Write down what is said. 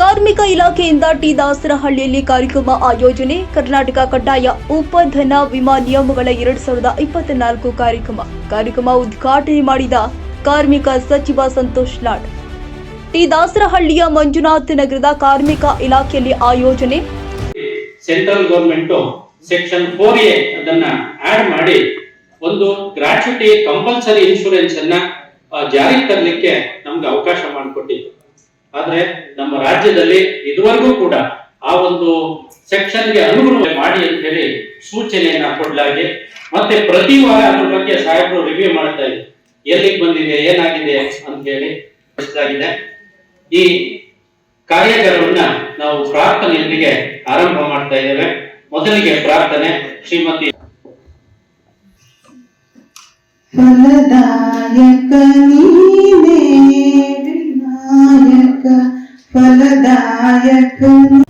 ಕಾರ್ಮಿಕ ಇಲಾಖೆಯಿಂದ ಟಿ ದಾಸರಹಳ್ಳಿಯಲ್ಲಿ ಕಾರ್ಯಕ್ರಮ ಆಯೋಜನೆ, ಕರ್ನಾಟಕ ಕಡ್ಡಾಯ ಉಪಧನ ವಿಮಾ ನಿಯಮಗಳ ಎರಡು ಸಾವಿರದ ಇಪ್ಪತ್ನಾಲ್ಕು ಕಾರ್ಯಕ್ರಮ. ಕಾರ್ಯಕ್ರಮ ಉದ್ಘಾಟನೆ ಮಾಡಿದ ಕಾರ್ಮಿಕ ಸಚಿವ ಸಂತೋಷ್ ಲಾಡ್. ಟಿ ದಾಸರಹಳ್ಳಿಯ ಮಂಜುನಾಥ್ ನಗರದ ಕಾರ್ಮಿಕ ಇಲಾಖೆಯಲ್ಲಿ ಆಯೋಜನೆ. Central government section four A ಅದನ್ನ ಆಡ್ ಮಾಡಿ ಒಂದು ಗ್ರಾಚ್ಯುಟಿ ಕಂಪಲ್ಸರಿ ಇನ್ಶೂರೆನ್ಸ್ ಅನ್ನ ಜಾರಿಗೆ ತರಲಿಕ್ಕೆ ನಮ್ಗೆ ಅವಕಾಶ ಮಾಡಿಕೊಟ್ಟಿತ್ತು. ಆದ್ರೆ ನಮ್ಮ ರಾಜ್ಯದಲ್ಲಿ ಇದುವರೆಗೂ ಕೂಡ ಆ ಒಂದು ಸೆಕ್ಷನ್ಗೆ ಅನುಗುಣ ಮಾಡಿ ಅಂತ ಹೇಳಿ ಸೂಚನೆಯನ್ನ ಕೊಡ್ಲಾಗಿ ಮತ್ತೆ ಪ್ರತಿ ವಾರ ಅದ್ರ ಬಗ್ಗೆ ಸಾಹೇಬರು ರಿವ್ಯೂ ಮಾಡ್ತಾ ಇದ್ರು ಎಲ್ಲಿಗೆ ಬಂದಿದೆ, ಏನಾಗಿದೆ ಅಂತ ಹೇಳಿ ಈ ಕಾರ್ಯಾಗಾರವನ್ನ ನಾವು ಪ್ರಾರ್ಥನೆಯೊಂದಿಗೆ ಆರಂಭ ಮಾಡ್ತಾ ಇದ್ದೇವೆ. ಮೊದಲಿಗೆ ಪ್ರಾರ್ಥನೆ ಶ್ರೀಮತಿ ಫಲದಾಯಕ ನೀನೇ ಫಲದಾಯಕ ನೀ-